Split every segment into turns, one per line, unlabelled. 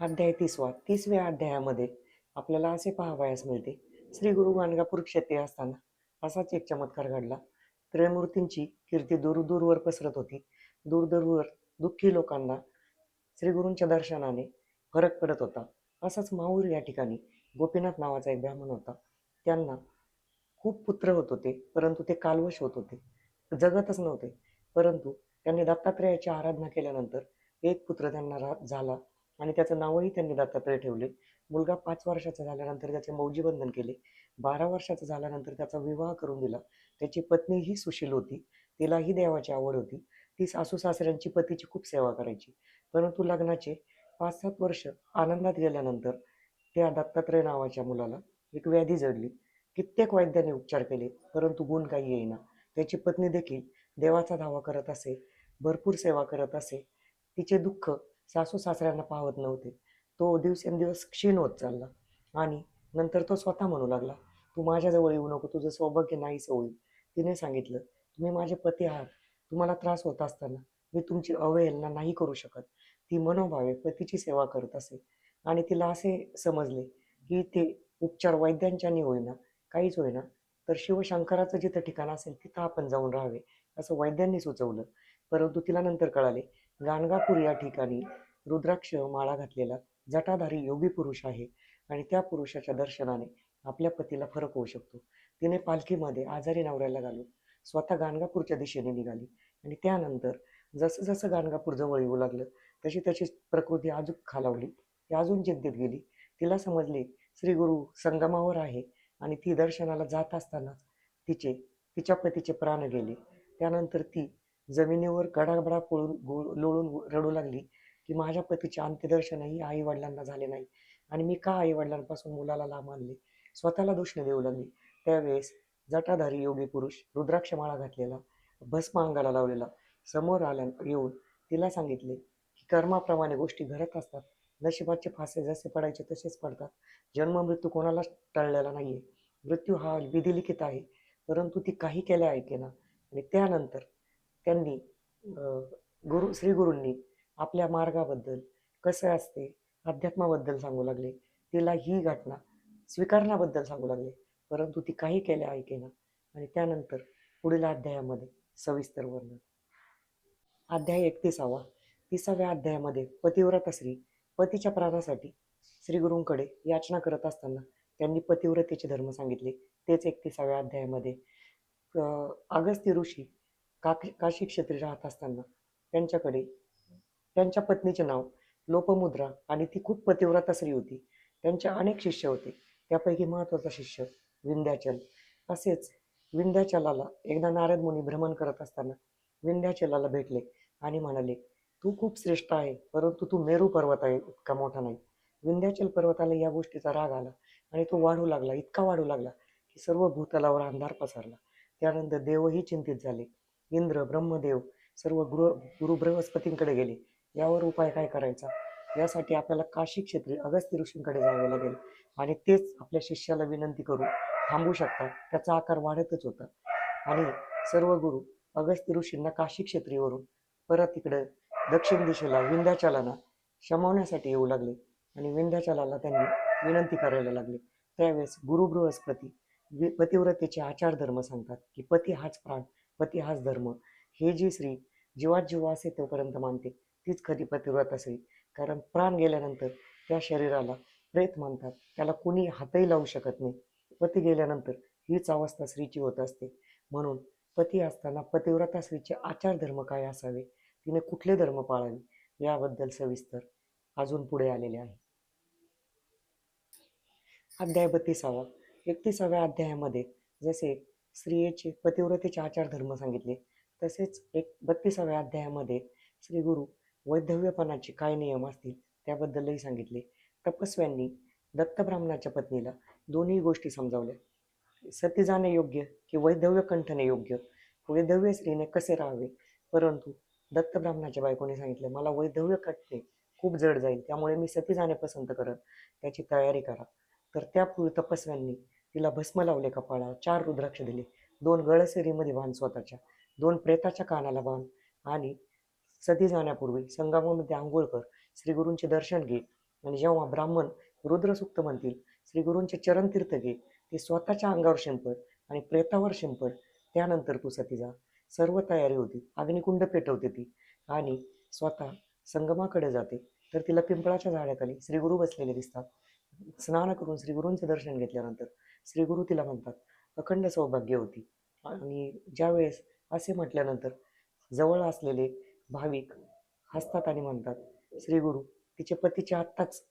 अध्याय तिसवा तिसव्या अध्यायामध्ये आपल्याला असे पाहावयास मिळते. श्री गुरु गाणगापूर क्षेत्री असताना असाच एक चमत्कार घडला. त्रयमूर्तींची कीर्ती दूरदूरवर पसरत होती. दूरदूरवर दुःखी लोकांना श्री गुरूंच्या दर्शनाने फरक पडत होता. असाच माहूर या ठिकाणी गोपीनाथ नावाचा एक ब्राह्मण होता. त्यांना खूप पुत्र होत होते परंतु ते कालवश होत होते. जगतच नव्हते परंतु त्यांनी दत्तात्रेयाची आराधना केल्यानंतर एक पुत्र त्यांना झाला. आणि त्याचं नावही त्यांनी दत्तात्रय ठेवले. मुलगा पाच वर्षाचा झाल्यानंतर त्याचे मौजीबंधन केले. बारा वर्षाचा झाल्यानंतर त्याचा विवाह करून दिला. त्याची पत्नी ही सुशील होती. तिलाही देवाची आवड होती. ती सासू सासऱ्यांची पतीची खूप सेवा करायची. परंतु लग्नाचे पाच सात वर्ष आनंदात गेल्यानंतर त्या दत्तात्रय नावाच्या मुलाला एक व्याधी जडली. कित्येक वैद्याने उपचार केले परंतु गुण काही येईना. त्याची पत्नी देखील देवाचा धावा करत असे भरपूर सेवा करत असे. तिचे दुःख सासू सासऱ्यांना पाहत नव्हते. तो दिवसेंदिवस क्षीण होत चालला आणि नंतर तो स्वतः म्हणू लागला तू माझ्याजवळ येऊ नको तुझं सौभाग्य नाहीच होईल. तिने सांगितलं तुम्ही माझे पती आहात. तुम्हाला त्रास होत असताना मी तुमची अवहेलना नाही करू शकत. ती मनोभावे पतीची सेवा करत असे. आणि तिला असे समजले की ते उपचार वैद्यांच्यानी होईना काहीच होईना तर शिवशंकराचं जिथं ठिकाण असेल तिथं आपण जाऊन राहावे असं वैद्यांनी सुचवलं. परंतु तिला नंतर कळाले गाणगापूर या ठिकाणी रुद्राक्ष माळा घातलेला जटाधारी योगी पुरुष आहे. आणि त्या पुरुषाच्या दर्शनाने आपल्या पतीला फरक होऊ शकतो. तिने पालखीमध्ये आजारी नवऱ्याला घालून स्वतः गाणगापूरच्या दिशेने निघाली. आणि त्यानंतर जसं जसं गाणगापूर जवळ येऊ लागलं तशी त्याची प्रकृती अजून खालावली. ती अजून जिद्दीत गेली. तिला समजले श्री गुरु संगमावर आहे आणि ती दर्शनाला जात असताना तिचे तिच्या पतीचे प्राण गेले. त्यानंतर ती जमिनीवर गडागडा पळून लोळून रडू लागली की माझ्या पतीचे अंत्यदर्शनही आई वडिलांना झाले नाही. आणि मी का आई वडिलांपासून मुलाला लांब आणले? स्वतःला दोषणे देऊ लागली. त्यावेळेस जटाधारी योगी पुरुष रुद्राक्षमाळा घातलेला भस्म अंगाला लावलेला समोर आल्या येऊन तिला सांगितले की कर्माप्रमाणे गोष्टी घडत असतात. नशिबाचे फासे जसे पडायचे तसेच पडतात. जन्म मृत्यू कोणालाच टळलेला नाहीये. मृत्यू हा विधिलिखित आहे. परंतु ती काही केल्या ऐके ना आणि त्यानंतर त्यांनी गुरु श्री गुरूंनी आपल्या मार्गाबद्दल कसं असते अध्यात्माबद्दल सांगू लागले. तिला ही घटना स्वीकारण्याबद्दल सांगू लागले. परंतु ती काही केल्या ऐकेना. आणि त्यानंतर पुढील अध्यायामध्ये सविस्तर वर्णन. अध्याय एकतीसावा. तिसाव्या अध्यायामध्ये पतिव्रता श्री पतीच्या प्राणासाठी श्रीगुरूंकडे याचना करत असताना त्यांनी पतिव्रतेचे धर्म सांगितले. तेच एकतीसाव्या अध्यायामध्ये अगस्ती अगस्त्य ऋषी काकी काशी क्षेत्री राहत असताना? त्यांच्याकडे. त्यांच्या पत्नीचे नाव लोपमुद्रा आणि ती खूप पतिव्रता स्त्री होती. त्यांचे अनेक शिष्य होते. त्यापैकी महत्त्वाचा शिष्य विंध्याचल. असेच विंध्याचलाला एकदा नारद मुनी भ्रमण करत असताना विंध्याचलाला भेटले आणि म्हणाले तू खूप श्रेष्ठ आहे परंतु तू मेरू पर्वत आहे इतका मोठा नाही. विंध्याचल पर्वताला या गोष्टीचा राग आला आणि तो वाढू लागला इतका वाढू लागला की सर्व भूतलावर अंधार पसरला. त्यानंतर देवही चिंतित झाले. इंद्र ब्रह्मदेव सर्व गुरु गुरु बृहस्पतींकडे गेले. यावर उपाय काय करायचा? यासाठी आपल्याला काशी क्षेत्री अगस्त्य ऋषींकडे जावे लागेल आणि तेच आपल्या शिष्याला विनंती करून थांबू शकतात. त्याचा आकार वाढतच होता. आणि सर्व गुरु अगस्त्य ऋषींना काशी क्षेत्रीवरून परत इकडे दक्षिण दिशेला विंध्याचलाना शमवण्यासाठी येऊ लागले आणि विंध्याचलाला त्यांनी विनंती करायला लागले. त्यावेळेस गुरु बृहस्पती पतिव्रतेचे आचार धर्म सांगतात की पती हाच प्राण पती हाच धर्म. हे जी स्त्री जीवात जीवा असे तोपर्यंत मानते तीच खरी पतिव्रता स्त्री कारण प्राण गेल्यानंतर त्या शरीराला प्रेत मानतात. त्याला कुणी हातही लावू शकत नाही. पती गेल्यानंतर हीच अवस्था स्त्रीची होत असते. म्हणून पती असताना पतिव्रता स्त्रीचे आचार धर्म काय असावे? तिने कुठले धर्म पाळावे? याबद्दल सविस्तर अजून पुढे आलेले आहे. अध्याय बत्तीसावा. एकतीसाव्या अध्यायामध्ये जसे स्त्रियेचे पतिव्रतेचे आचार धर्म सांगितले. तसेच एक बत्तीसाव्या अध्यायामध्ये श्री गुरु वैधव्यपणाचे काय नियम असतील त्याबद्दलही सांगितले. तपस्व्यांनी दत्त ब्राह्मणाच्या पत्नीला दोन्ही गोष्टी समजावल्या. सती जाणे योग्य की वैधव्य कंठने योग्य? वैधव्य स्त्रीने कसे राहावे? परंतु दत्त ब्राह्मणाच्या बायकोने सांगितले मला वैधव्य कटणे खूप जड जाईल त्यामुळे मी सती जाणे पसंत करत त्याची तयारी करा. तर त्यापूर्वी तपस्व्यांनी तिला भस्म लावले कपाळा चार रुद्राक्ष दिले दोन गळसेरीमध्ये बांध स्वतःच्या दोन प्रेताच्या कानाला बांध आणि सती जाण्यापूर्वी संगमामध्ये आंघोळ कर श्रीगुरूंचे दर्शन घे आणि जेव्हा ब्राह्मण रुद्रसूक्त म्हणतील श्री चरणतीर्थ चरण तीर्थ घे ते स्वतःच्या अंगावर शिंपड आणि प्रेतावर शिंपड त्यानंतर तू सती जा. सर्व तयारी होती अग्निकुंड पेटवते ती आणि स्वतः संगमाकडे जाते. तर तिला पिंपळाच्या झाडाखाली श्रीगुरु बसलेले दिसतात. स्नान करून श्रीगुरूंचे दर्शन घेतल्यानंतर श्री गुरु तिला म्हणतात. अखंड सौभाग्य होती. आणि ज्यावेळेस असे म्हटल्यानंतर जवळ असलेले भाविक हसतात आणि म्हणतात श्री गुरु तिचे पतीचे आत्ताच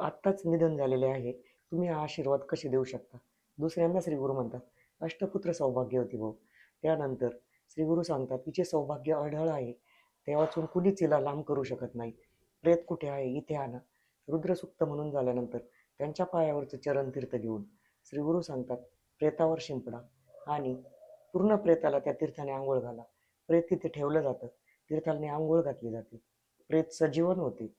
आत्ताच निधन झालेले आहे. तुम्ही हा आशीर्वाद कसे देऊ शकता? दुसऱ्यांदा श्री गुरु म्हणतात अष्टपुत्र सौभाग्य होती भाऊ. त्यानंतर श्री गुरु सांगतात तिचे सौभाग्य अढळ आहे. ते वाचून कुणीच तिला लांब करू शकत नाही. प्रेत कुठे आहे? इथे आणा. रुद्रसुक्त म्हणून झाल्यानंतर त्यांच्या पायावरचं चरण तीर्थ घेऊन श्री गुरु सांगतात प्रेतावर शिंपडा. आणि पूर्ण प्रेताला त्या तीर्थाने आंघोळ घाला. प्रेत तिथे ठेवलं जातं. तीर्थाने आंघोळ घातली जाते. प्रेत सजीवन होते.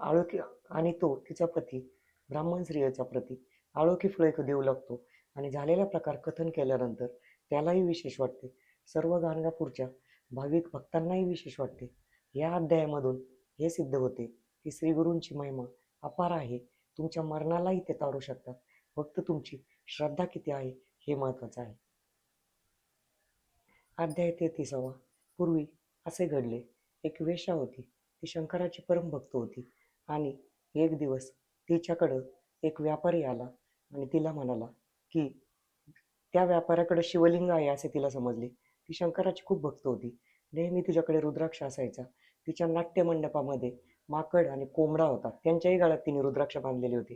आळोखी आणि तो तिचा पती ब्राह्मण स्त्रियेचा प्रती आळोखी फुळेक देऊ लागतो. आणि झालेला प्रकार कथन केल्यानंतर त्यालाही विशेष वाटते. सर्व गाणगापूरच्या भाविक भक्तांनाही विशेष वाटते. या अध्यायामधून हे सिद्ध होते की श्रीगुरूंची महिमा अपार आहे. तुमच्या मरणालाही ते तारू शकतात. फक्त तुमची श्रद्धा किती आहे हे महत्त्वाचं आहे. अध्याय तेहतीसावा. पूर्वी असे घडले. एक वेशा होती. ती शंकराची परमभक्त होती आणि एक दिवस तिच्याकडं एक व्यापारी आला आणि तिला म्हणाला की त्या व्यापाऱ्याकडे शिवलिंग आहे असे तिला समजले. ती शंकराची खूप भक्त होती. नेहमी तिच्याकडे रुद्राक्ष असायचा. तिच्या नाट्यमंडपामध्ये माकड आणि कोंबडा होता. त्यांच्याही गळ्यात तिने रुद्राक्ष बांधलेले होते.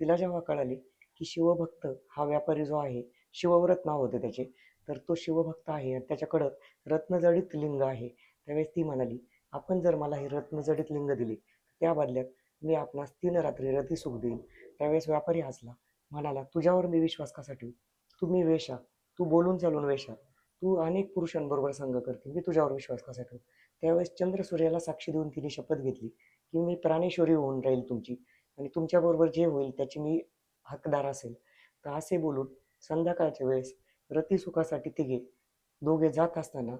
तिला जेव्हा कळाले की शिवभक्त हा व्यापारी जो आहे शिवव्रत नाव होते त्याचे. तर तो शिवभक्त आहे आणि त्याच्याकडं रत्नजडित लिंग आहे. त्यावेळेस ती म्हणाली आपण जर मला हे रत्नजडित लिंग दिले त्या बदल्यात मी आपणास तीन रात्री रती सुख देईन. त्यावेळेस व्यापारी हसला म्हणाला तुझ्यावर मी विश्वास कसा ठेवू? तू मी वेशा तू बोलून चालून वेशा तू अनेक पुरुषांबरोबर संग करते मी तुझ्यावर विश्वास कसा ठेवू? त्यावेळेस चंद्र सूर्याला साक्षी देऊन तिने शपथ घेतली की मी प्राणेश्वरी होऊन राहील तुमची आणि तुमच्याबरोबर जे होईल त्याची मी हकदार असेल. तर असे बोलून संध्याकाळच्या वेळेस रतिसुखासाठी तिघे दोघे जात असताना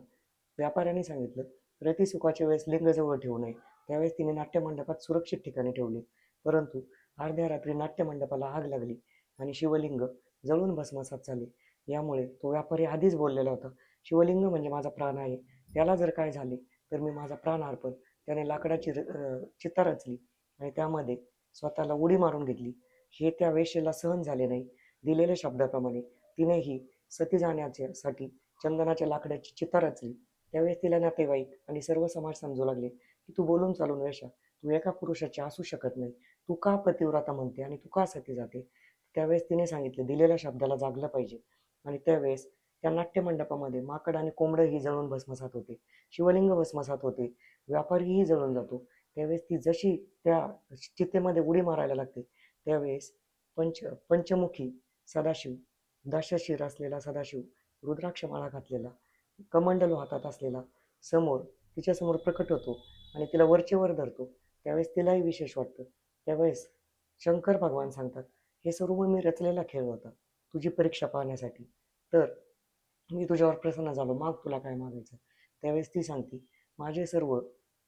व्यापाऱ्याने सांगितलं रतिसुखाच्या वेळेस लिंग जवळ ठेवू नये. त्यावेळेस तिने नाट्यमंडपात सुरक्षित ठिकाणी ठेवले. परंतु अर्ध्या रात्री नाट्यमंडपाला आग लागली आणि शिवलिंग जळून भस्मसात झाले. यामुळे तो व्यापारी आधीच बोललेला होता शिवलिंग म्हणजे माझा प्राण आहे. त्याला जर काय झाले तर मी माझा प्राण अर्पण. त्याने लाकडाची र- चिता रचली आणि त्यामध्ये स्वतःला उडी मारून घेतली. हे त्या वेशेला सहन झाले नाही. दिलेल्या शब्दाप्रमाणे तिनेही सती जाण्याच्यासाठी चंदनाच्या लाकडाची चिता रचली. त्यावेळेस तिला नातेवाईक आणि सर्व समाज समजू लागले की तू बोलून चालून वेशा. तू एका पुरुषाची असू शकत नाही. तू का पतिव्रता म्हणते आणि तू का सती जाते? त्यावेळेस तिने सांगितले दिलेल्या शब्दाला जागलं पाहिजे. आणि त्यावेळेस त्या नाट्यमंडपामध्ये माकड आणि कोंबडंही जळून भस्मसात होते. शिवलिंग भस्मसात होते. व्यापारीही जळून जातो. त्यावेळेस ती जशी त्या चितेमध्ये उडी मारायला लागते त्यावेळेस पंच पंचमुखी सदाशिव दशशिर असलेला सदाशिव रुद्राक्षमाळा घातलेला कमंडलो हातात असलेला समोर तिच्यासमोर प्रकट होतो आणि तिला वरचेवर धरतो. त्यावेळेस तिलाही विशेष वाटतं. त्यावेळेस शंकर भगवान सांगतात हे सर्व मी रचलेला खेळ होता तुझी परीक्षा पाहण्यासाठी. तर मी तुझ्यावर प्रसन्न झालो. माग तुला काय मागायचं? त्यावेळेस ती सांगते माझे सर्व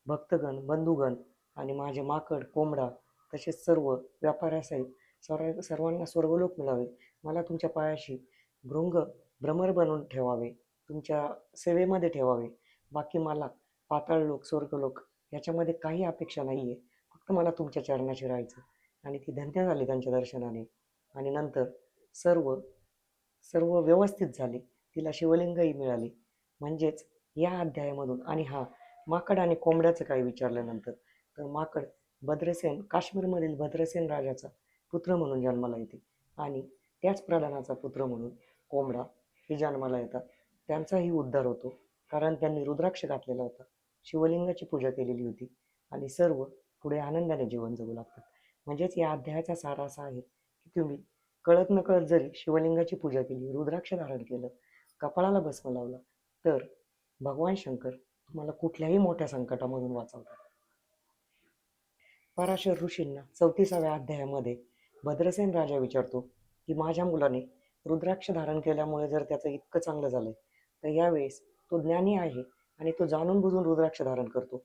भक्तगण बंधुगण आणि माझे माकड कोंबडा तसेच सर्व व्यापाऱ्यासहित सर्व सर्वांना स्वर्गलोक मिळावे. मला तुमच्या पायाशी भृंग भ्रमर बनवून ठेवावे. तुमच्या सेवेमध्ये ठेवावे. बाकी मला पाताळ लोक स्वर्गलोक याच्यामध्ये काही अपेक्षा नाही आहे फक्त मला तुमच्या चरणाशी राहायचं आणि ती धन्य झाली त्यांच्या दर्शनाने. आणि नंतर सर्व सर्व व्यवस्थित झाले. तिला शिवलिंगही मिळाले. म्हणजेच या अध्यायामधून आणि हा माकड आणि कोंबड्याचं काही विचारल्यानंतर तर माकड भद्रसेन काश्मीरमधील भद्रसेन राजाचा पुत्र म्हणून जन्माला येते. आणि त्याच प्रधानाचा पुत्र म्हणून कोंबडा हे जन्माला येतात. त्यांचाही उद्धार होतो. कारण त्यांनी रुद्राक्ष घातलेला होता. शिवलिंगाची पूजा केलेली होती. आणि सर्व पुढे आनंदाने जीवन जगू लागतात. म्हणजेच या अध्यायाचा सार असा आहे की तुम्ही कळत न कळत जरी शिवलिंगाची पूजा केली रुद्राक्ष धारण केलं कपाळाला भस्म लावला तर भगवान शंकर तुम्हाला कुठल्याही मोठ्या संकटामधून वाचवतात. पराशर ऋषींना चौतीसाव्या अध्यायामध्ये भद्रसेन राजा विचारतो की माझ्या मुलाने रुद्राक्ष धारण केल्यामुळे जर त्याचं इतकं चांगलं झालंय तर यावेळेस तो ज्ञानी आहे आणि तो जाणून बुजून रुद्राक्ष धारण करतो.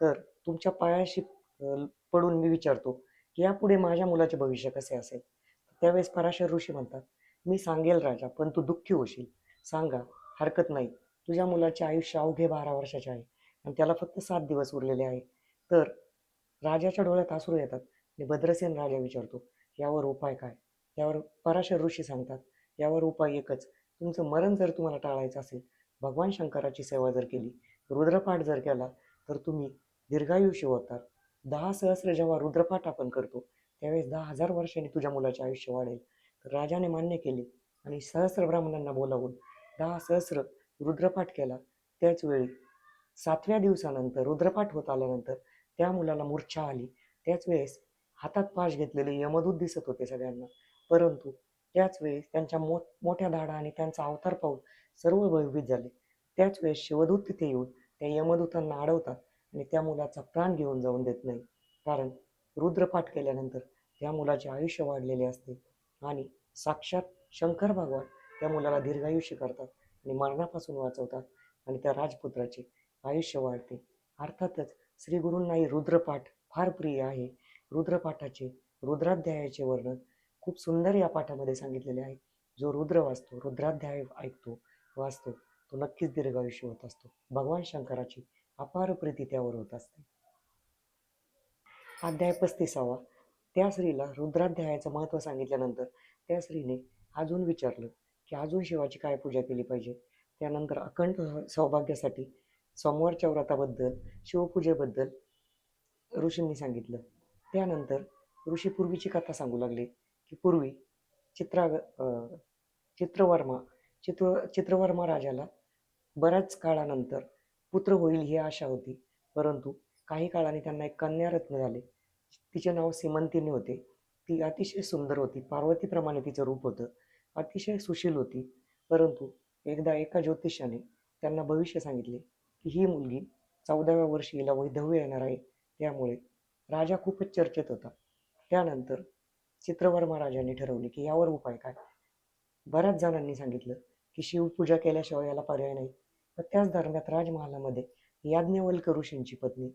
तर तुमच्या पायाशी पडून मी विचारतो की यापुढे माझ्या मुलाचे भविष्य कसे असेल? त्यावेळेस पराशर ऋषी म्हणतात मी सांगेल राजा पण तू दुःखी होशील. सांगा हरकत नाही. तुझ्या मुलाचे आयुष्य अवघे बारा वर्षाचे आहे आणि त्याला फक्त सात दिवस उरलेले आहे. तर राजाच्या डोळ्यात आसरू येतात. आणि भद्रसेन राजा विचारतो यावर उपाय काय? यावर पराशर ऋषी सांगतात यावर उपाय एकच. तुमचं मरण जर तुम्हाला टाळायचं असेल भगवान शंकराची सेवा जर केली रुद्रपाठ जर केला तर तुम्ही दीर्घायुष्य होतात दहा सहस्र जेव्हा रुद्रपाठ आपण करतो त्यावेळेस दहा हजार वर्षांनी तुझ्या मुलाचे आयुष्य वाढेल. तर राजाने मान्य केले आणि सहस्र ब्राह्मणांना बोलावून दहा सहस्र रुद्रपाठ केला. त्याच वेळी सातव्या दिवसानंतर रुद्रपाठ होत आल्यानंतर त्या मुलाला मूर्छा आली. त्याच वेळेस हातात पाश घेतलेले यमदूत दिसत होते सगळ्यांना. परंतु त्याच वेळेस त्यांच्या मो मोठ्या धाडा आणि त्यांचा अवतार पाहून सर्व भयभीत झाले. त्याच वेळेस शिवदूत तिथे येऊन त्या यमदूतांना अडवतात आणि त्या मुलाचा प्राण घेऊन जाऊन देत नाही. कारण रुद्रपाठ केल्यानंतर त्या मुलाचे आयुष्य वाढलेले असते आणि साक्षात शंकर भगवान त्या मुलाला दीर्घायुष्य करतात आणि मरणापासून वाचवतात आणि त्या राजपुत्राचे आयुष्य वाढते. अर्थातच श्री गुरूंनाही रुद्रपाठ फार प्रिय आहे. रुद्रपाठाचे रुद्राध्यायाचे वर्णन खूप सुंदर या पाठामध्ये सांगितलेले आहे. जो रुद्र वाचतो रुद्राध्याय ऐकतो वाचतो तो नक्कीच दीर्घायुष्य होत असतो. भगवान शंकराची अपार प्रीती त्यावर होत असते. अध्याय पस्तीसावा. त्या स्त्रीला रुद्राध्यायाचं महत्त्व सांगितल्यानंतर त्या स्त्रीने अजून विचारलं की अजून शिवाची काय पूजा केली पाहिजे? त्यानंतर अखंड सौभाग्यासाठी सोमवारच्या व्रताबद्दल शिवपूजेबद्दल ऋषींनी सांगितलं. त्यानंतर ऋषी पूर्वीची कथा सांगू लागले की पूर्वी चित्रा चित्रवर्मा चित्र चित्रवर्मा राजाला बऱ्याच काळानंतर पुत्र होईल ही आशा होती. परंतु काही काळाने त्यांना एक कन्यारत्न झाले. तिचे नाव सीमंतिनी होते. ती अतिशय सुंदर होती. पार्वतीप्रमाणे तिचं रूप होतं. अतिशय सुशील होती. परंतु एकदा एका ज्योतिषाने त्यांना भविष्य सांगितले. ही मुलगी चौदाव्या वर्षी हिला वैधव्य येणार आहे. त्यामुळे राजा खूपच चर्चेत होता. त्यानंतर चित्रवर्मा राजाने ठरवले की यावर उपाय काय? बऱ्याच जणांनी सांगितलं की शिवपूजा केल्याशिवाय याला पर्याय नाही. पण त्याच दरम्यान राजमहालामध्ये याज्ञवल्क ऋषींची पत्नी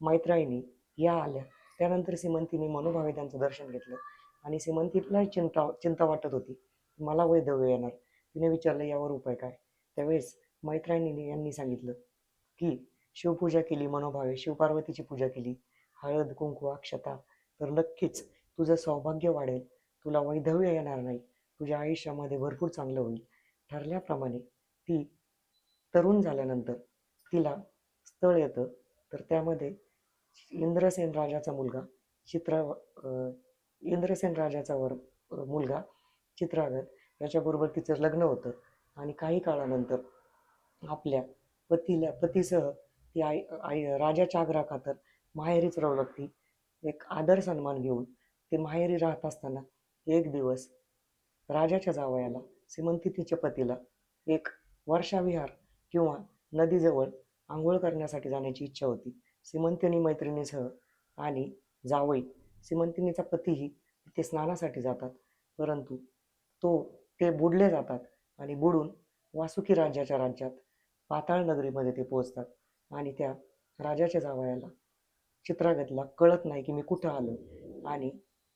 मैत्रायणी या आल्या. त्यानंतर सिमंतीने मनोभावे त्यांचं दर्शन घेतलं आणि सीमंतीला चिंता चिंता वाटत होती मला वैधव्य येणार. तिने विचारलं यावर उपाय काय? त्यावेळेस मैत्रायणीने यांनी सांगितलं की शिवपूजा केली मनोभावे शिवपार्वतीची पूजा केली. हळद कुंकू अक्षता तर नक्कीच तुझं सौभाग्य वाढेल. तुला वैधव्य येणार नाही. तुझ्या आयुष्यामध्ये भरपूर चांगलं होईल. ठरल्याप्रमाणे ती तरुण झाल्यानंतर तिला स्थळ येतं. तर त्यामध्ये इंद्रसेन राजाचा मुलगा चित्र इंद्रसेन राजाचा वर मुलगा चित्रागत याच्याबरोबर तिचं लग्न होतं. आणि काही काळानंतर आपल्या पतीला पतीसह ती आई आई राजाच्या आग्रहाखातर माहेरीच राहू लागती. एक आदर सन्मान घेऊन ते माहेरी राहत असताना एक दिवस राजाच्या जावयाला श्रीमंती तिच्या पतीला एक वर्षाविहार किंवा नदीजवळ आंघोळ करण्यासाठी जाण्याची इच्छा होती. श्रीमंतिनी मैत्रिणीसह आणि जावई श्रीमंतिनीचा पतीही तिथे स्नानासाठी जातात. परंतु तो ते बुडले जातात आणि बुडून वासुकी राज्याच्या राज्यात पाताळ नगरीमध्ये ते पोहोचतात. आणि त्या राजाच्या जावयाला चित्रागतला कळत नाही की मी कुठं आलो आणि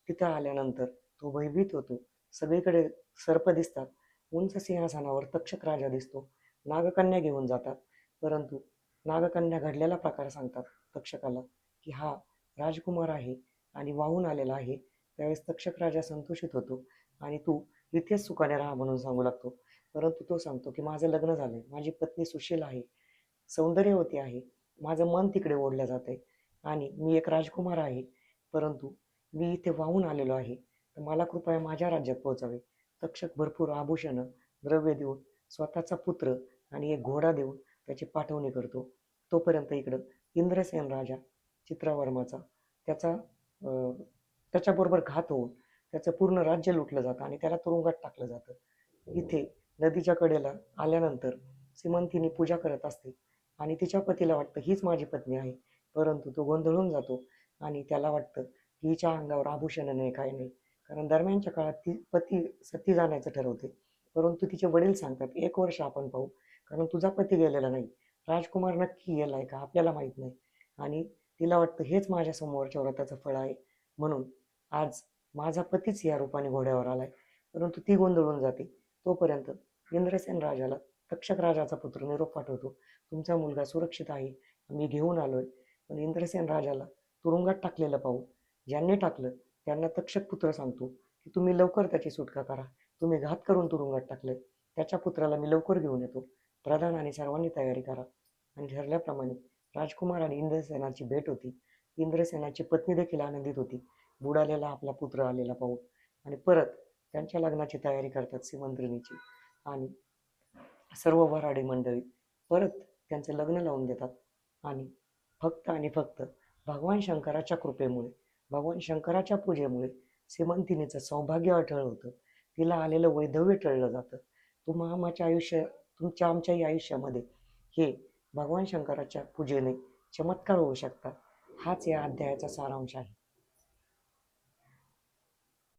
तिथं आल्यानंतर तो भयभीत होतो. सगळीकडे सर्प दिसतात. उंच सिंहासनावर तक्षक राजा दिसतो. नागकन्या घेऊन जातात. परंतु नागकन्या घडलेला प्रकार सांगतात तक्षकाला की हा राजकुमार आहे आणि वाहून आलेला आहे. त्यावेळेस तक्षक राजा संतोषित होतो. आणि तू इथेच सुखाने राहा म्हणून सांगू लागतो. परंतु तो सांगतो की माझं लग्न झालंय माझी पत्नी सुशील आहे सौंदर्यवती आहे माझं मन तिकडे ओढलं जात आहे आणि मी एक राजकुमार आहे परंतु मी इथे वाहून आलेलो आहे. तर मला कृपया माझ्या राज्यात पोहोचावे. तक्षक भरपूर आभूषणं द्रव्य देऊन स्वतःचा पुत्र आणि एक घोडा देऊन त्याची पाठवणी करतो. तोपर्यंत इकडं इंद्रसेन राजा चित्रावर्माचा त्याचा त्याच्याबरोबर घात होऊन त्याचं पूर्ण राज्य लुटलं जातं आणि त्याला तुरुंगात टाकलं जातं. इथे नदीच्या कडेला आल्यानंतर सीमंतीनी पूजा करत असते. आणि तिच्या पतीला वाटतं हीच माझी पत्नी आहे. परंतु तो गोंधळून जातो आणि त्याला वाटतं की हिच्या अंगावर आभूषण नाही काय नाही. कारण दरम्यानच्या काळात ती पती सती जाण्याचं ठरवते. परंतु तिचे वडील सांगतात एक वर्ष आपण पाहू. कारण तुझा पती गेलेला नाही. राजकुमार नक्की गेलाय का आपल्याला माहीत नाही. आणि तिला वाटतं हेच माझ्या समोरच्या व्रताचं फळ आहे. म्हणून आज माझा पतीच या रूपाने घोड्यावर आलाय. परंतु ती गोंधळून जाते. तोपर्यंत इंद्रसेन राजाला तक्षक राजाचा पुत्र निरोप पाठवतो. तुमचा मुलगा सुरक्षित आहे मी घेऊन आलोय. पण इंद्रसेन राजाला तुरुंगात टाकलेलं पाहू ज्यांनी टाकलं त्यांना तक्षक पुत्र सांगतो की तुम्ही लवकर त्याची सुटका करा. तुम्ही घात करून तुरुंगात टाकलं त्याच्या पुत्राला मी लवकर घेऊन येतो. प्रधान आणि सर्वांनी तयारी करा. आणि ठरल्याप्रमाणे राजकुमार आणि इंद्रसेनाची भेट होती. इंद्रसेनाची पत्नी देखील आनंदित होती. बुडालेला आपला पुत्र आलेला पाहून. आणि परत त्यांच्या लग्नाची तयारी करतात श्रीमंत्रिणीची आणि सर्व वराडी मंडळी परत त्यांचं लग्न लावून देतात. आणि फक्त आणि फक्त भगवान शंकराच्या कृपेमुळे भगवान शंकराच्या पूजेमुळे श्रीमंतिनीचं सौभाग्य अटळ होतं. तिला आलेलं वैधव्य टळलं जातं. तुम्हा आमच्या आयुष्य तुमच्या आमच्याही आयुष्यामध्ये हे भगवान शंकराच्या पूजेने चमत्कार होऊ शकतात. हाच या अध्यायाचा सारांश आहे.